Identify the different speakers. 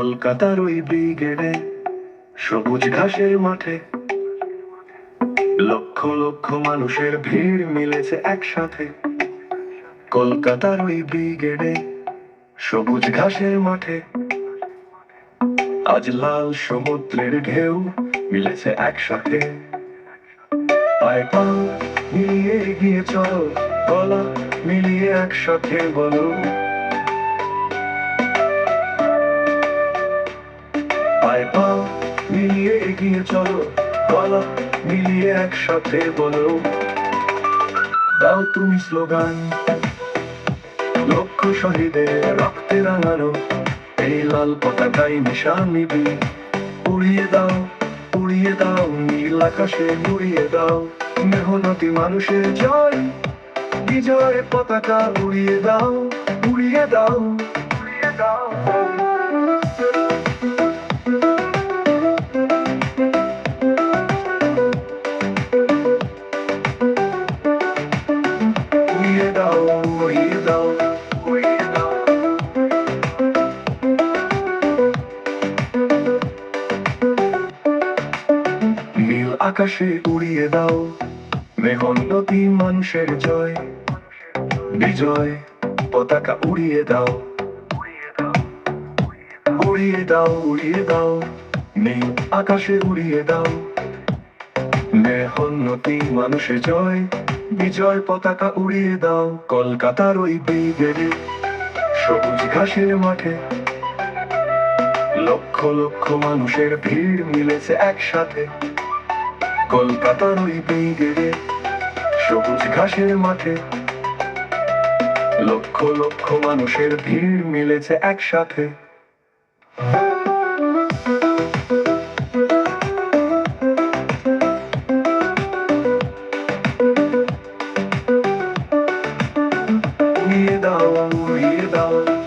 Speaker 1: কলকাতার ওই ব্রিগেডে সবুজ ঘাসের মাঠে। লক্ষ লক্ষ মানুষের ভিড় মিলেছে একসাথে। কলকাতার ওই ব্রিগেডে সবুজ ঘাসের মাঠে। আজ লাল সমুদ্রের ঢেউ মিলেছে একসাথে। পায়ে পা মিলিয়ে এগিয়ে চলো, গলা মিলিয়ে একসাথে বলো। পায়ে পা মিলিয়ে এগিয়ে চলো, গলা মিলিয়ে একসাথে বলো। দাও তুমি স্লোগান লক্ষ শহীদের রক্তে রাঙানো, এই লাল পতাকায় নিশান নিবি। উড়িয়ে দাও উড়িয়ে দাও, নীল আকাশে উড়িয়ে দাও। মেহনতি মানুষের জয়, বিজয় পতাকা উড়িয়ে দাও উড়িয়ে দাও উড়িয়ে দাও। আকাশে উড়িয়ে দাও। মেহনতি মানুষের জয়, বিজয় পতাকা উড়িয়ে দাও। উড়িয়ে দাও উড়িয়ে দাও, নীল আকাশে উড়িয়ে দাও। মেহনতি মানুষের জয়, বিজয় পতাকা উড়িয়ে দাও। কলকাতার ওই ব্রিগেডে সবুজ ঘাসের মাঠে। লক্ষ লক্ষ মানুষের ভিড় মিলেছে একসাথে। কলকাতার ওই ব্রিগেডে সবুজ ঘাসের মাঠে। লক্ষ লক্ষ মানুষের ভিড় মিলেছে একসাথে। দাও দাও।